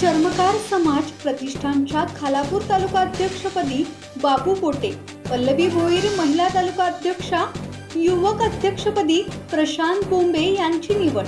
चर्मकार समाज प्रतिष्ठानच्या खालापूर तालुका अध्यक्षपदी बाबू पोटे पल्लवी भोईर महिला तालुका अध्यक्षा युवक अध्यक्षपदी प्रशांत बोंबे यांची निवड.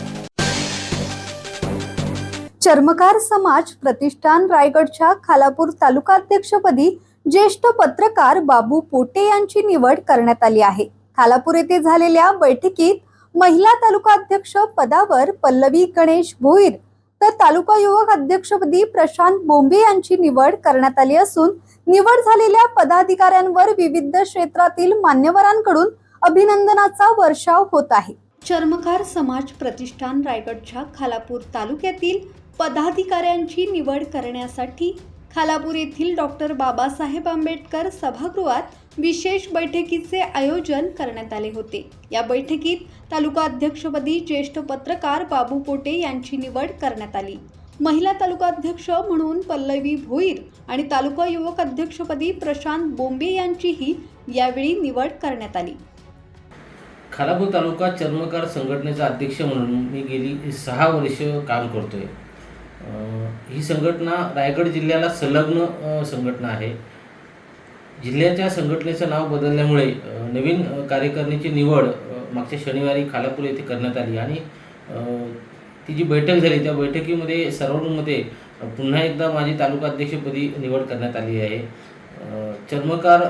चर्मकार समाज प्रतिष्ठान रायगडच्या खालापूर तालुकाध्यक्षपदी ज्येष्ठ पत्रकार बाबू पोटे यांची निवड करण्यात आली आहे. खालापूर येथे झालेल्या बैठकीत महिला तालुकाध्यक्ष पदावर पल्लवी गणेश भोईर तर तालुका युवक अध्यक्षपदी प्रशांत बोंबे यांची निवड करण्यात आली असून निवड झालेल्या पदाधिकाऱ्यांवर विविध क्षेत्रातील मान्यवरांकडून अभिनंदनाचा वर्षाव होत आहे. चर्मकार समाज प्रतिष्ठान रायगडच्या खालापूर तालुक्यातील पदाधिकाऱ्यांची निवड करण्यासाठी खालापूर येथील डॉक्टर बाबासाहेब आंबेडकर सभागृहात विशेष बैठकीचे आयोजन करण्यात आले होते. या बैठकीत तालुका अध्यक्षपदी ज्येष्ठ पत्रकार बाबू पोटे यांची निवड करण्यात आली. महिला तालुका अध्यक्ष म्हणून पल्लवी भोईर आणि तालुका युवक अध्यक्षपदी प्रशांत बोंबे यांचीही यावेळी निवड करण्यात आली. खालापूर तालुका चर्मकार संघटनेचा अध्यक्ष म्हणून मी गेली सहा वर्ष काम करतोय. ही संघटना रायगड जिल्ह्याला संलग्न संघटना आहे. जिल्ह्याच्या संघटनेचं नाव बदलल्यामुळे नवीन कार्यकारिणीची निवड मागच्या शनिवारी खालापूर येथे करण्यात आली आणि ती जी बैठक झाली त्या बैठकीमध्ये सर्वांमध्ये पुन्हा एकदा माझी तालुका अध्यक्षपदी निवड करण्यात आली आहे. चर्मकार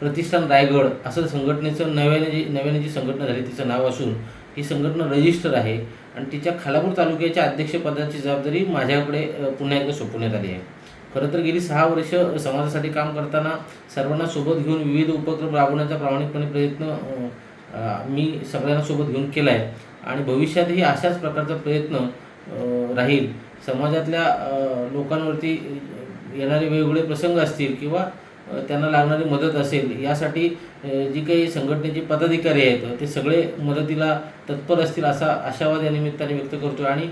प्रतिष्ठान रायगड असं संघटनेचं नव्याने जी नव्याने जी संघटना झाली तिचं नाव असून ही संघटना रजिस्टर आहे. आणि तिच्या खालापूर तालुक्याच्या अध्यक्षपदाची जबाबदारी माझ्याकडे पुन्हा एकदा सोपवण्यात आली आहे. खरं तर गेली सहा वर्ष समाजासाठी काम करताना सर्वांना सोबत घेऊन विविध उपक्रम राबवण्याचा प्रामाणिकपणे प्रयत्न मी सगळ्यांना सोबत घेऊन केला आहे आणि भविष्यातही अशाच प्रकारचा प्रयत्न राहील. समाजातल्या लोकांवरती येणारे वेगवेगळे प्रसंग असतील किंवा त्यांना लागणारी मदत असेल यासाठी जी काही संघटनेचे पदाधिकारी आहेत ते सगळे मदतीला तत्पर असतील असा आशावाद या निमित्ताने व्यक्त करतो आणि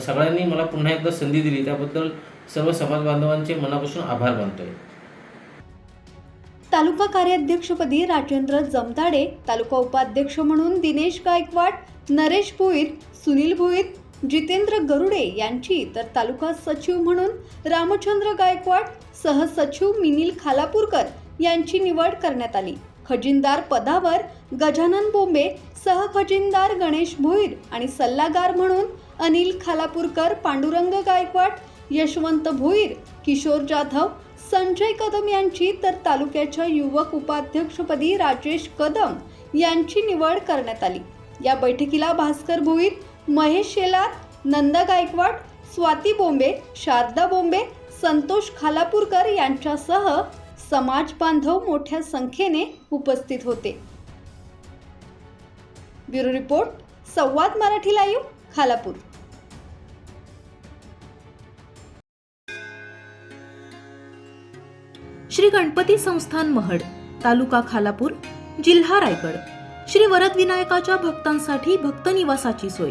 सगळ्यांनी मला पुन्हा एकदा संधी दिली त्याबद्दल सर्व समाज बांधवांचे मनापासून आभार मानतोय. तालुका कार्याध्यक्षपदी राजेंद्र जमताडे तालुका उपाध्यक्ष म्हणून दिनेश गायकवाड नरेश भोईर सुनील भोईर जितेंद्र गरुडे यांची तर तालुका सचिव म्हणून रामचंद्र गायकवाड सहसचिव मिनिल खालापूरकर यांची निवड करण्यात आली. खजिनदार पदावर गजानन बोंबे सहखजिनदार गणेश भोईर आणि सल्लागार म्हणून अनिल खालापूरकर पांडुरंग गायकवाड यशवंत भोईर किशोर जाधव संजय कदम यांची तर तालुक्याच्या युवक उपाध्यक्षपदी राजेश कदम यांची निवड करण्यात आली. या बैठकीला भास्कर भोईर महेश शेलार नंदा गायकवाड स्वाती बोंबे शारदा बोंबे संतोष खालापूरकर यांच्यासह समाज बांधव मोठ्या संख्येने उपस्थित होते. Bureau report Samvad Marathi live Khalapur. Shri Ganpati संस्थान महड तालुका खालापूर जिल्हा रायगड. श्री वरदविनायकाच्या भक्तांसाठी भक्त निवासाची सोय.